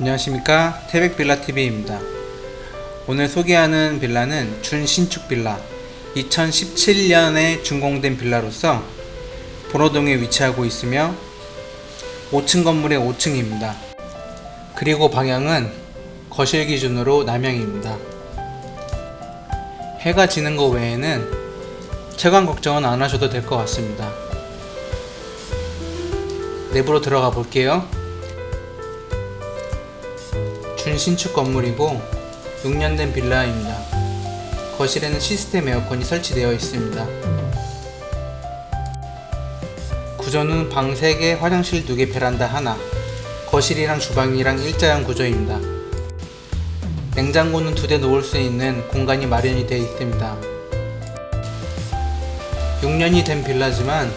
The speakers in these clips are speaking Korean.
안녕하십니까? 태백빌라TV입니다. 오늘 소개하는 빌라는 준신축 빌라 2017년에 준공된 빌라로서 보로동에 위치하고 있으며 5층 건물의 5층입니다. 그리고 방향은 거실 기준으로 남향입니다. 해가 지는 것 외에는 채광 걱정은 안 하셔도 될 것 같습니다. 내부로 들어가 볼게요 준신축 건물이고 6년 된 빌라입니다. 거실에는 시스템 에어컨이 설치되어 있습니다. 구조는 방 3개, 화장실 2개, 베란다 하나. 거실이랑 주방이랑 일자형 구조입니다. 냉장고는 두 대 놓을 수 있는 공간이 마련이 되어 있습니다. 6년이 된 빌라지만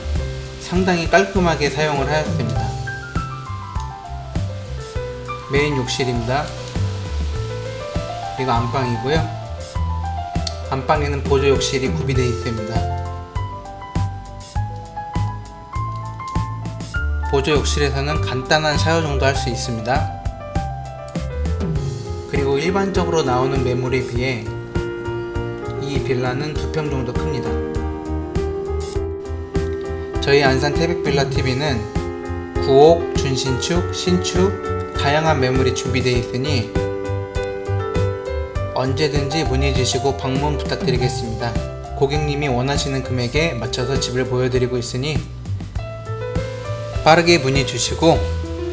상당히 깔끔하게 사용을 하였습니다. 메인 욕실입니다. 이거 안방이고요. 안방에는 보조 욕실이 구비되어 있습니다. 보조 욕실에서는 간단한 샤워 정도 할 수 있습니다. 그리고 일반적으로 나오는 매물에 비해 이 빌라는 두 평 정도 큽니다. 저희 안산 태백 빌라 TV는 구옥, 준신축, 신축 다양한 매물이 준비되어 있으니 언제든지 문의 주시고 방문 부탁드리겠습니다. 고객님이 원하시는 금액에 맞춰서 집을 보여드리고 있으니 빠르게 문의 주시고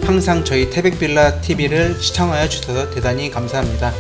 항상 저희 태백빌라 TV를 시청하여 주셔서 대단히 감사합니다.